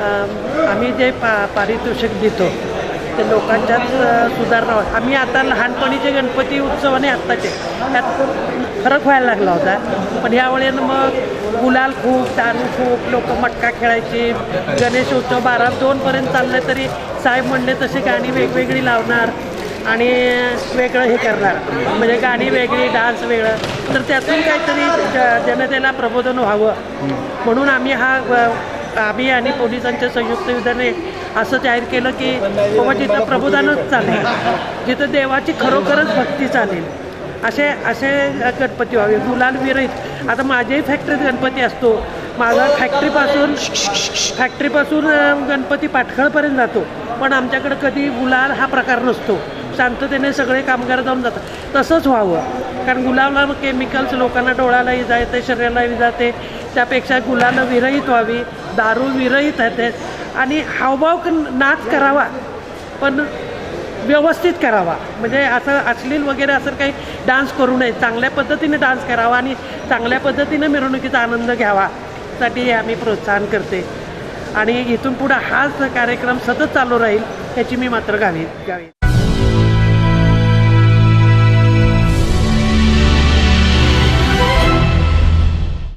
आम्ही जे पा पारितोषिक देतो ते लोकांच्यात सुधारणा आम्ही आता लहानपणीचे गणपती उत्सव आणि आत्ताचे त्यात फरक व्हायला लागला होता. पण यावेळेनं मग गुलाल खूप दारू खूप लोक मटका खेळायचे गणेश उत्सव बारा दोनपर्यंत चालले तरी साहेब म्हणले तशी गाणी वेगवेगळी लावणार आणि वेगळं हे करणार. म्हणजे गाणी वेगळी डान्स वेगळं. तर त्यातून काहीतरी जनतेला प्रबोधन व्हावं. म्हणून आम्ही हा आम्ही आणि पोलिसांच्या संयुक्त युद्धाने असं जाहीर केलं की बाबा जिथं प्रबोधनच चालेल जिथं देवाची खरोखरच भक्ती चालेल असे असे गणपती व्हावे. गुलाल विरहित. आता माझ्याही फॅक्टरीत गणपती असतो. माझा फॅक्टरीपासून फॅक्टरीपासून गणपती पाटखळपर्यंत जातो. पण आमच्याकडे कधी गुलाल हा प्रकार नसतो. शांततेने सगळे कामगार जाऊन जातात. तसंच व्हावं. कारण गुलाबला केमिकल्स लोकांना डोळ्याला इजा येते शरीराला इजा येते त्यापेक्षा गुलालं विरहित व्हावी दारू विरहित येते आणि हावभाव नाच करावा पण व्यवस्थित करावा. म्हणजे असं अश्लील वगैरे असं काही डान्स करू नये. चांगल्या पद्धतीने डान्स करावा आणि चांगल्या पद्धतीने मिरवणुकीचा आनंद घ्यावा साठी हे आम्ही प्रोत्साहन करते. आणि इथून पुढं हाच कार्यक्रम सतत चालू राहील याची मी मात्र गावी गावी